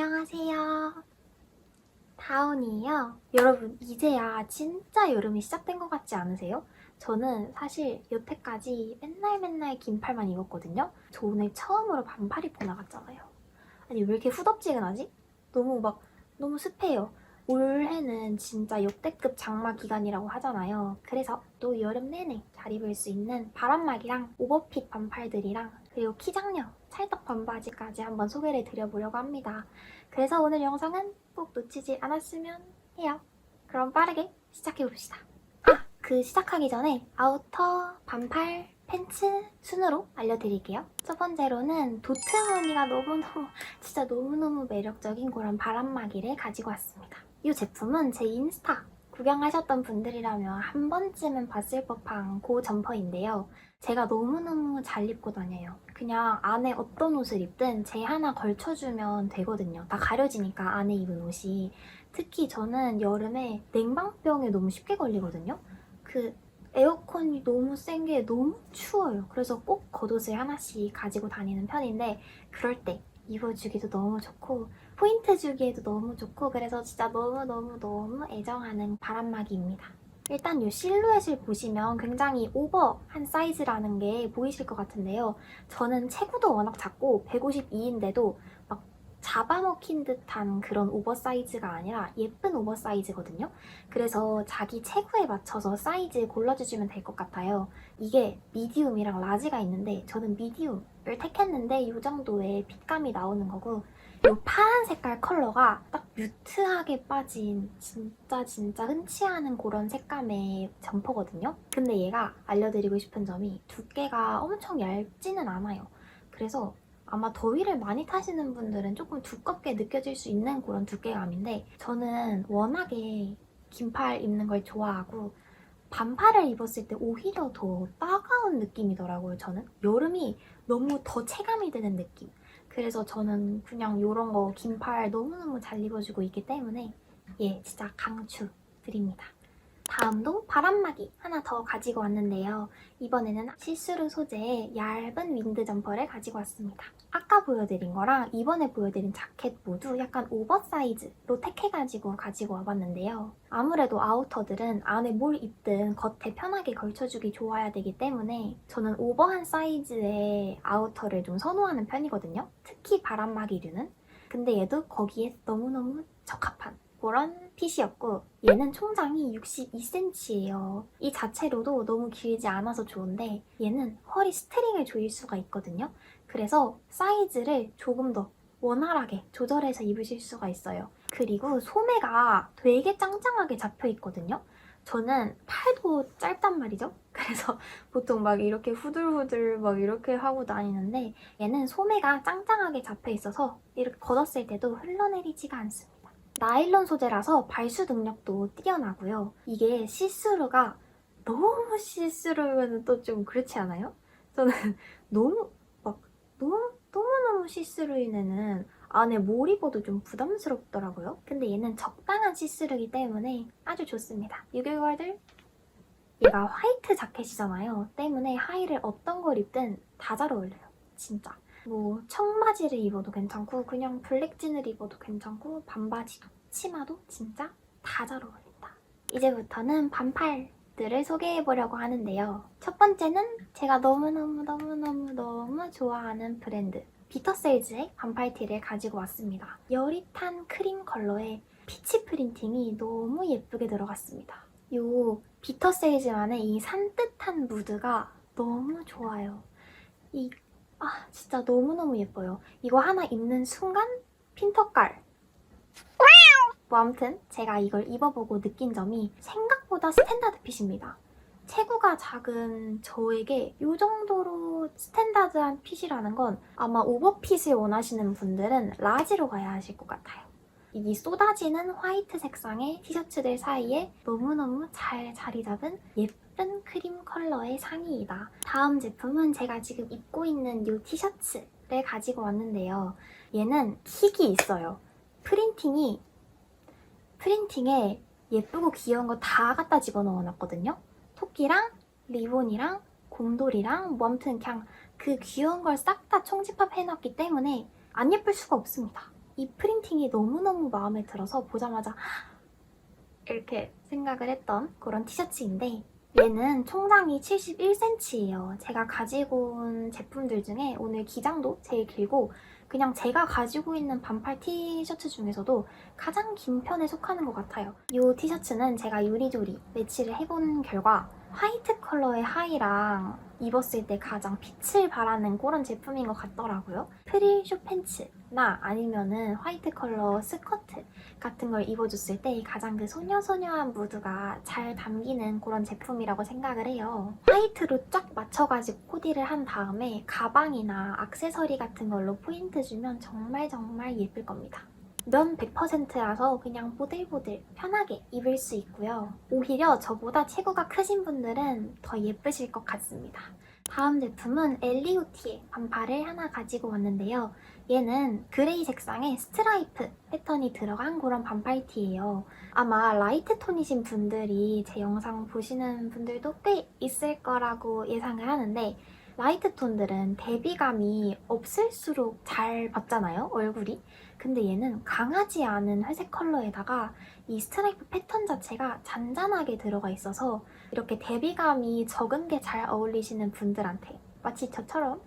안녕하세요. 다운이에요. 여러분, 이제야 진짜 여름이 시작된 것 같지 않으세요? 저는 사실 여태까지 맨날 맨날 긴팔만 입었거든요. 저 오늘 처음으로 반팔 입고 나갔잖아요. 아니, 왜 이렇게 후덥지근하지? 너무 막, 너무 습해요. 올해는 진짜 역대급 장마 기간이라고 하잖아요. 그래서 또 여름 내내 잘 입을 수 있는 바람막이랑 오버핏 반팔들이랑 그리고 키장녀 찰떡 반바지까지 한번 소개를 드려보려고 합니다. 그래서 오늘 영상은 꼭 놓치지 않았으면 해요. 그럼 빠르게 시작해봅시다. 아, 그 시작하기 전에 아우터, 반팔, 팬츠 순으로 알려드릴게요. 첫 번째로는 도트 무늬가 너무너무 진짜 너무너무 매력적인 그런 바람막이를 가지고 왔습니다. 이 제품은 제 인스타 구경하셨던 분들이라면 한 번쯤은 봤을 법한 그 점퍼인데요. 제가 너무너무 잘 입고 다녀요. 그냥 안에 어떤 옷을 입든 제 하나 걸쳐주면 되거든요. 다 가려지니까 안에 입은 옷이. 특히 저는 여름에 냉방병에 너무 쉽게 걸리거든요. 그 에어컨이 너무 센 게 너무 추워요. 그래서 꼭 겉옷을 하나씩 가지고 다니는 편인데 그럴 때 입어주기도 너무 좋고 포인트 주기에도 너무 좋고 그래서 진짜 너무너무너무 애정하는 바람막이입니다. 일단 이 실루엣을 보시면 굉장히 오버한 사이즈라는 게 보이실 것 같은데요. 저는 체구도 워낙 작고 152인데도 막 잡아먹힌 듯한 그런 오버사이즈가 아니라 예쁜 오버사이즈거든요. 그래서 자기 체구에 맞춰서 사이즈 골라주시면 될 것 같아요. 이게 미디움이랑 라지가 있는데 저는 미디움을 택했는데 이 정도의 핏감이 나오는 거고 이 파란 색깔 컬러가 딱 뮤트하게 빠진 진짜 진짜 흔치 않은 그런 색감의 점퍼거든요. 근데 얘가 알려드리고 싶은 점이 두께가 엄청 얇지는 않아요. 그래서 아마 더위를 많이 타시는 분들은 조금 두껍게 느껴질 수 있는 그런 두께감인데 저는 워낙에 긴팔 입는 걸 좋아하고 반팔을 입었을 때 오히려 더 따가운 느낌이더라고요, 저는. 여름이 너무 더 체감이 되는 느낌. 그래서 저는 그냥 이런 거 긴 팔 너무너무 잘 입어주고 있기 때문에 예, 진짜 강추 드립니다. 다음도 바람막이 하나 더 가지고 왔는데요. 이번에는 시스루 소재의 얇은 윈드 점퍼를 가지고 왔습니다. 아까 보여드린 거랑 이번에 보여드린 자켓 모두 약간 오버사이즈로 택해가지고 가지고 와봤는데요. 아무래도 아우터들은 안에 뭘 입든 겉에 편하게 걸쳐주기 좋아야 되기 때문에 저는 오버한 사이즈의 아우터를 좀 선호하는 편이거든요. 특히 바람막이류는. 근데 얘도 거기에 너무너무 적합한 그런 핏이었고 얘는 총장이 62cm예요. 이 자체로도 너무 길지 않아서 좋은데 얘는 허리 스트링을 조일 수가 있거든요. 그래서 사이즈를 조금 더 원활하게 조절해서 입으실 수가 있어요. 그리고 소매가 되게 짱짱하게 잡혀 있거든요. 저는 팔도 짧단 말이죠. 그래서 보통 막 이렇게 후들후들 막 이렇게 하고 다니는데 얘는 소매가 짱짱하게 잡혀 있어서 이렇게 걷었을 때도 흘러내리지가 않습니다. 나일론 소재라서 발수 능력도 뛰어나고요. 이게 시스루가 너무 시스루면 또 좀 그렇지 않아요? 저는 너무 막 너무 너무너무 시스루인 애는 안에 뭘 입어도 좀 부담스럽더라고요. 근데 얘는 적당한 시스루이기 때문에 아주 좋습니다. 6개월들 얘가 화이트 자켓이잖아요. 때문에 하의를 어떤 걸 입든 다 잘 어울려요. 진짜. 뭐 청바지를 입어도 괜찮고 그냥 블랙진을 입어도 괜찮고 반바지도 치마도 진짜 다 잘 어울린다. 이제부터는 반팔들을 소개해보려고 하는데요. 첫 번째는 제가 너무너무너무너무너무 좋아하는 브랜드 비터세일즈의 반팔티를 가지고 왔습니다. 여릿한 크림 컬러에 피치 프린팅이 너무 예쁘게 들어갔습니다. 요 비터세일즈만의 이 산뜻한 무드가 너무 좋아요. 이 아, 진짜 너무너무 예뻐요. 이거 하나 입는 순간 핀터깔. 뭐 아무튼 제가 이걸 입어보고 느낀 점이 생각보다 스탠다드 핏입니다. 체구가 작은 저에게 이 정도로 스탠다드한 핏이라는 건 아마 오버핏을 원하시는 분들은 라지로 가야 하실 것 같아요. 이 쏟아지는 화이트 색상의 티셔츠들 사이에 너무너무 잘 자리 잡은 예쁜 크림 컬러의 상의이다. 다음 제품은 제가 지금 입고 있는 이 티셔츠를 가지고 왔는데요. 얘는 킥이 있어요. 프린팅이 프린팅에 예쁘고 귀여운 거 다 갖다 집어넣어 놨거든요. 토끼랑 리본이랑 곰돌이랑 뭐 아무튼 그냥 그 귀여운 걸 싹 다 총집합 해 놨기 때문에 안 예쁠 수가 없습니다. 이 프린팅이 너무너무 마음에 들어서 보자마자 이렇게 생각을 했던 그런 티셔츠인데 얘는 총장이 71cm예요. 제가 가지고 온 제품들 중에 오늘 기장도 제일 길고 그냥 제가 가지고 있는 반팔 티셔츠 중에서도 가장 긴 편에 속하는 것 같아요. 이 티셔츠는 제가 요리조리 매치를 해본 결과 화이트 컬러의 하의랑 입었을 때 가장 빛을 발하는 그런 제품인 것 같더라고요. 프릴 쇼팬츠나 아니면은 화이트 컬러 스커트 같은 걸 입어줬을 때 가장 그 소녀소녀한 무드가 잘 담기는 그런 제품이라고 생각을 해요. 화이트로 쫙 맞춰가지고 코디를 한 다음에 가방이나 악세서리 같은 걸로 포인트 주면 정말 정말 예쁠 겁니다. 면 100%라서 그냥 보들보들 편하게 입을 수 있고요. 오히려 저보다 체구가 크신 분들은 더 예쁘실 것 같습니다. 다음 제품은 엘리오티의 반팔을 하나 가지고 왔는데요. 얘는 그레이 색상의 스트라이프 패턴이 들어간 그런 반팔티예요. 아마 라이트 톤이신 분들이 제 영상 보시는 분들도 꽤 있을 거라고 예상을 하는데 라이트 톤들은 대비감이 없을수록 잘 받잖아요, 얼굴이. 근데 얘는 강하지 않은 회색 컬러에다가 이 스트라이프 패턴 자체가 잔잔하게 들어가 있어서 이렇게 대비감이 적은 게 잘 어울리시는 분들한테 마치 저처럼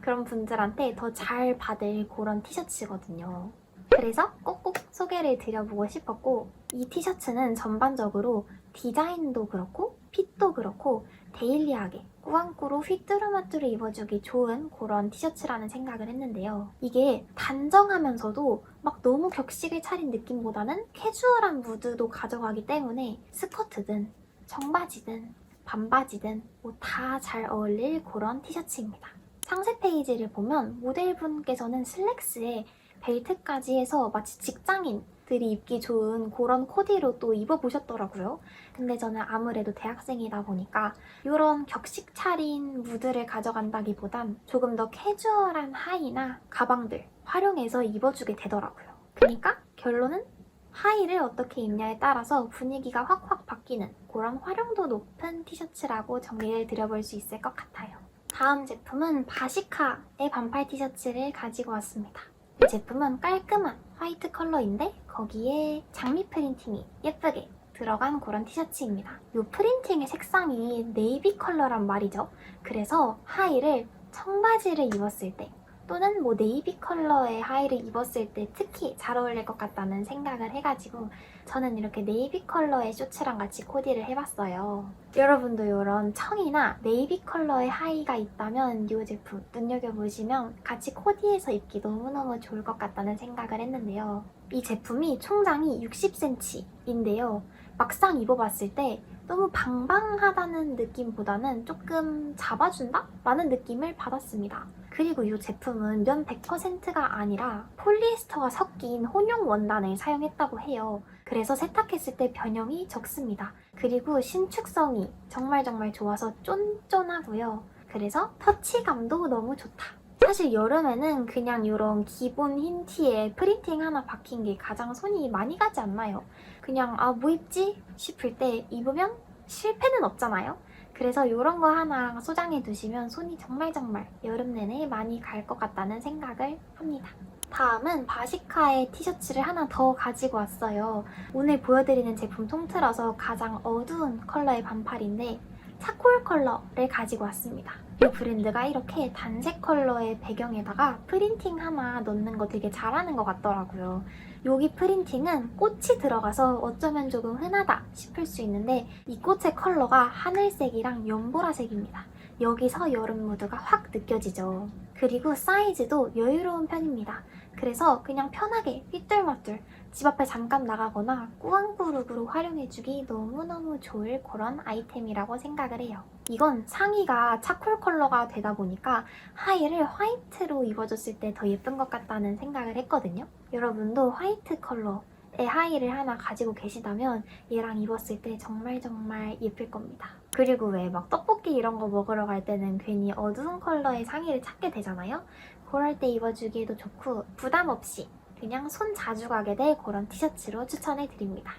그런 분들한테 더 잘 받을 그런 티셔츠거든요. 그래서 꼭꼭 소개를 드려보고 싶었고 이 티셔츠는 전반적으로 디자인도 그렇고 핏도 그렇고 데일리하게 꾸안꾸로 휘뚜루마뚜루 입어주기 좋은 그런 티셔츠라는 생각을 했는데요. 이게 단정하면서도 막 너무 격식을 차린 느낌보다는 캐주얼한 무드도 가져가기 때문에 스커트든 청바지든 반바지든 뭐 다 잘 어울릴 그런 티셔츠입니다. 상세 페이지를 보면 모델분께서는 슬랙스에 벨트까지 해서 마치 직장인 들이 입기 좋은 그런 코디로 또 입어보셨더라고요. 근데 저는 아무래도 대학생이다 보니까 이런 격식 차린 무드를 가져간다기보단 조금 더 캐주얼한 하의나 가방들 활용해서 입어주게 되더라고요. 그러니까 결론은 하의를 어떻게 입냐에 따라서 분위기가 확확 바뀌는 그런 활용도 높은 티셔츠라고 정리를 드려볼 수 있을 것 같아요. 다음 제품은 바시카의 반팔 티셔츠를 가지고 왔습니다. 이 제품은 깔끔한 화이트 컬러인데 거기에 장미 프린팅이 예쁘게 들어간 그런 티셔츠입니다. 이 프린팅의 색상이 네이비 컬러란 말이죠. 그래서 하의를 청바지를 입었을 때 또는 뭐 네이비 컬러의 하의를 입었을 때 특히 잘 어울릴 것 같다는 생각을 해가지고 저는 이렇게 네이비 컬러의 쇼츠랑 같이 코디를 해봤어요. 여러분도 이런 청이나 네이비 컬러의 하의가 있다면 이 제품 눈여겨보시면 같이 코디해서 입기 너무너무 좋을 것 같다는 생각을 했는데요. 이 제품이 총장이 60cm인데요. 막상 입어봤을 때 너무 방방하다는 느낌보다는 조금 잡아준다? 라는 느낌을 받았습니다. 그리고 이 제품은 면 100%가 아니라 폴리에스터가 섞인 혼용 원단을 사용했다고 해요. 그래서 세탁했을 때 변형이 적습니다. 그리고 신축성이 정말 정말 좋아서 쫀쫀하고요. 그래서 터치감도 너무 좋다. 사실 여름에는 그냥 이런 기본 흰 티에 프린팅 하나 박힌 게 가장 손이 많이 가지 않나요? 그냥 아 뭐 입지 싶을 때 입으면 실패는 없잖아요. 그래서 이런 거 하나 소장해 두시면 손이 정말 정말 여름 내내 많이 갈 것 같다는 생각을 합니다. 다음은 바시카의 티셔츠를 하나 더 가지고 왔어요. 오늘 보여드리는 제품 통틀어서 가장 어두운 컬러의 반팔인데 차콜 컬러를 가지고 왔습니다. 이 브랜드가 이렇게 단색 컬러의 배경에다가 프린팅 하나 넣는 거 되게 잘하는 것 같더라고요. 여기 프린팅은 꽃이 들어가서 어쩌면 조금 흔하다 싶을 수 있는데 이 꽃의 컬러가 하늘색이랑 연보라색입니다. 여기서 여름 무드가 확 느껴지죠. 그리고 사이즈도 여유로운 편입니다. 그래서 그냥 편하게 휘뚤마뚤 집 앞에 잠깐 나가거나 꾸안꾸룩으로 활용해주기 너무너무 좋을 그런 아이템이라고 생각을 해요. 이건 상의가 차콜 컬러가 되다 보니까 하의를 화이트로 입어줬을 때 더 예쁜 것 같다는 생각을 했거든요. 여러분도 화이트 컬러의 하의를 하나 가지고 계시다면 얘랑 입었을 때 정말 정말 예쁠 겁니다. 그리고 왜 막 떡볶이 이런 거 먹으러 갈 때는 괜히 어두운 컬러의 상의를 찾게 되잖아요. 그럴 때 입어주기에도 좋고 부담 없이 그냥 손 자주 가게 될 그런 티셔츠로 추천해 드립니다.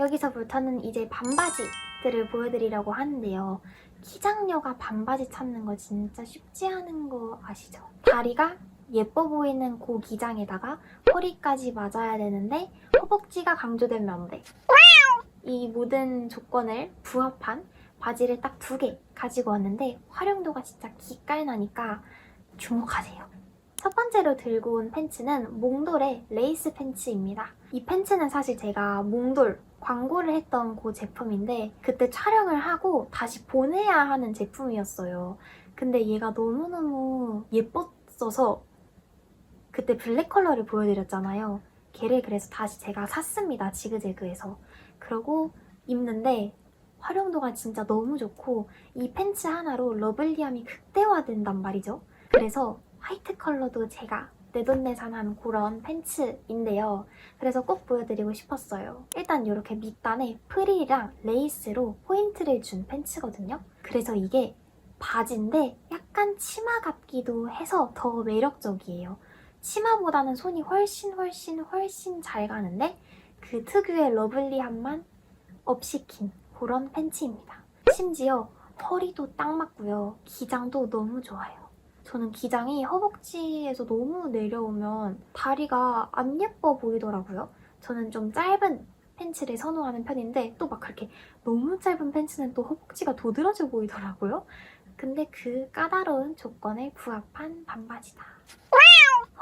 여기서부터는 이제 반바지들을 보여드리려고 하는데요. 키장녀가 반바지 찾는 거 진짜 쉽지 않은 거 아시죠? 다리가 예뻐 보이는 고 기장에다가 허리까지 맞아야 되는데 허벅지가 강조되면 안 돼. 이 모든 조건을 부합한 바지를 딱 두 개 가지고 왔는데 활용도가 진짜 기깔나니까 주목하세요. 첫 번째로 들고 온 팬츠는 몽돌의 레이스 팬츠입니다. 이 팬츠는 사실 제가 몽돌 광고를 했던 그 제품인데 그때 촬영을 하고 다시 보내야 하는 제품이었어요. 근데 얘가 너무너무 예뻤어서 그때 블랙 컬러를 보여드렸잖아요. 걔를 그래서 다시 제가 샀습니다. 지그재그에서. 그러고 입는데 활용도가 진짜 너무 좋고 이 팬츠 하나로 러블리함이 극대화된단 말이죠. 그래서 화이트 컬러도 제가 내돈내산한 그런 팬츠인데요. 그래서 꼭 보여드리고 싶었어요. 일단 이렇게 밑단에 프릴이랑 레이스로 포인트를 준 팬츠거든요. 그래서 이게 바지인데 약간 치마 같기도 해서 더 매력적이에요. 치마보다는 손이 훨씬 훨씬 훨씬 잘 가는데 그 특유의 러블리함만 업시킨 그런 팬츠입니다. 심지어 허리도 딱 맞고요. 기장도 너무 좋아요. 저는 기장이 허벅지에서 너무 내려오면 다리가 안 예뻐 보이더라고요. 저는 좀 짧은 팬츠를 선호하는 편인데 또 막 그렇게 너무 짧은 팬츠는 또 허벅지가 도드라져 보이더라고요. 근데 그 까다로운 조건을 부합한 반바지다.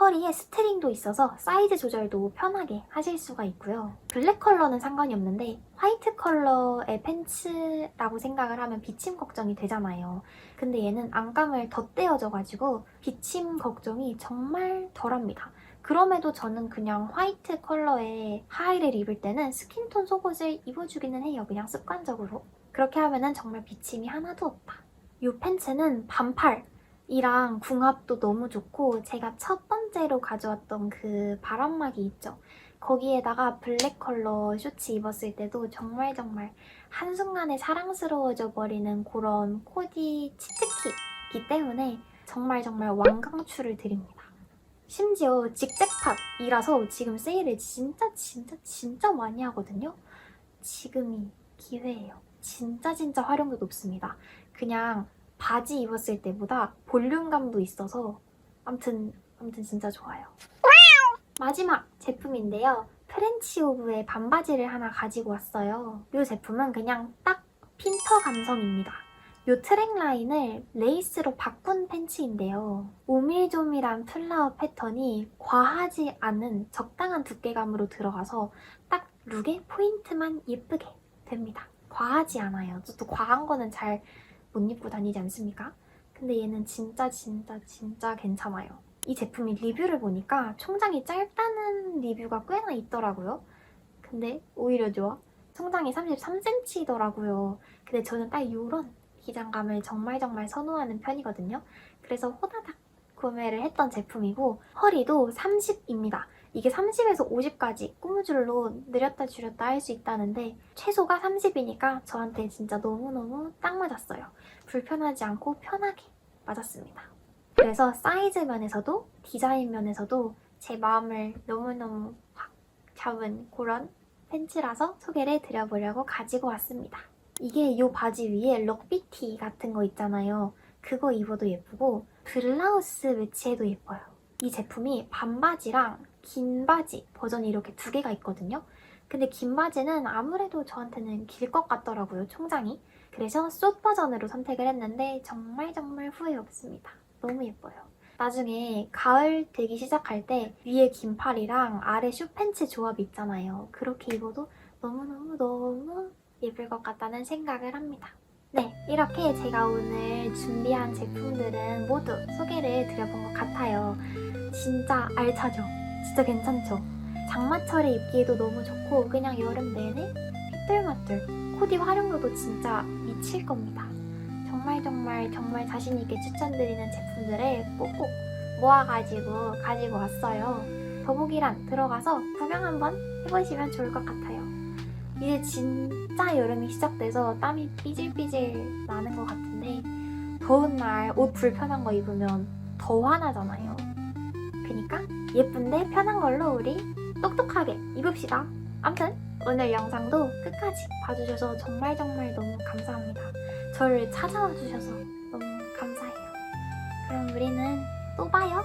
허리에 스트링도 있어서 사이즈 조절도 편하게 하실 수가 있고요. 블랙 컬러는 상관이 없는데 화이트 컬러의 팬츠라고 생각을 하면 비침 걱정이 되잖아요. 근데 얘는 안감을 덧대어져가지고 비침 걱정이 정말 덜합니다. 그럼에도 저는 그냥 화이트 컬러의 하의를 입을 때는 스킨톤 속옷을 입어주기는 해요. 그냥 습관적으로. 그렇게 하면은 정말 비침이 하나도 없다. 이 팬츠는 반팔이랑 궁합도 너무 좋고 제가 첫 번째로 가져왔던 그 바람막이 있죠. 거기에다가 블랙 컬러 셔츠 입었을 때도 정말 정말 한순간에 사랑스러워져 버리는 그런 코디 치트키이기 때문에 정말 정말 완강추를 드립니다. 심지어 직잭팟이라서 지금 세일을 진짜 진짜 진짜 많이 하거든요. 지금이 기회예요. 진짜 진짜 활용도 높습니다. 그냥 바지 입었을 때보다 볼륨감도 있어서 아무튼 아무튼 진짜 좋아요. 마지막 제품인데요. 프렌치 오브의 반바지를 하나 가지고 왔어요. 이 제품은 그냥 딱 핀터 감성입니다. 이 트랙 라인을 레이스로 바꾼 팬츠인데요. 오밀조밀한 플라워 패턴이 과하지 않은 적당한 두께감으로 들어가서 딱 룩의 포인트만 예쁘게 됩니다. 과하지 않아요. 저도 과한 거는 잘 못 입고 다니지 않습니까? 근데 얘는 진짜 진짜 진짜 괜찮아요. 이 제품이 리뷰를 보니까 총장이 짧다는 리뷰가 꽤나 있더라고요. 근데 오히려 좋아. 총장이 33cm더라고요. 근데 저는 딱 이런 기장감을 정말 정말 선호하는 편이거든요. 그래서 호다닥 구매를 했던 제품이고 허리도 30입니다. 이게 30에서 50까지 꾸무줄로 늘렸다 줄였다 할 수 있다는데 최소가 30이니까 저한테 진짜 너무너무 딱 맞았어요. 불편하지 않고 편하게 맞았습니다. 그래서 사이즈 면에서도 디자인 면에서도 제 마음을 너무너무 확 잡은 그런 팬츠라서 소개를 드려보려고 가지고 왔습니다. 이게 이 바지 위에 럭비티 같은 거 있잖아요. 그거 입어도 예쁘고 블라우스 매치해도 예뻐요. 이 제품이 반바지랑 긴 바지 버전이 이렇게 두 개가 있거든요. 근데 긴 바지는 아무래도 저한테는 길 것 같더라고요, 총장이. 그래서 숏 버전으로 선택을 했는데 정말 정말 후회 없습니다. 너무 예뻐요. 나중에 가을 되기 시작할 때 위에 긴 팔이랑 아래 숏팬츠 조합 있잖아요. 그렇게 입어도 너무너무너무 예쁠 것 같다는 생각을 합니다. 네, 이렇게 제가 오늘 준비한 제품들은 모두 소개를 드려본 것 같아요. 진짜 알차죠? 진짜 괜찮죠? 장마철에 입기에도 너무 좋고 그냥 여름 내내 삐뚤마뚤 코디 활용도도 진짜 미칠 겁니다. 정말 정말 정말 자신 있게 추천드리는 제품들을 꼭꼭 모아가지고 가지고 왔어요. 더보기란 들어가서 구경 한번 해보시면 좋을 것 같아요. 이제 진짜 여름이 시작돼서 땀이 삐질삐질 나는 것 같은데 더운 날 옷 불편한 거 입으면 더 화나잖아요. 그니까 예쁜데 편한 걸로 우리 똑똑하게 입읍시다. 암튼 오늘 영상도 끝까지 봐주셔서 정말 정말 너무 감사합니다. 저를 찾아와 주셔서 너무 감사해요. 그럼 우리는 또 봐요.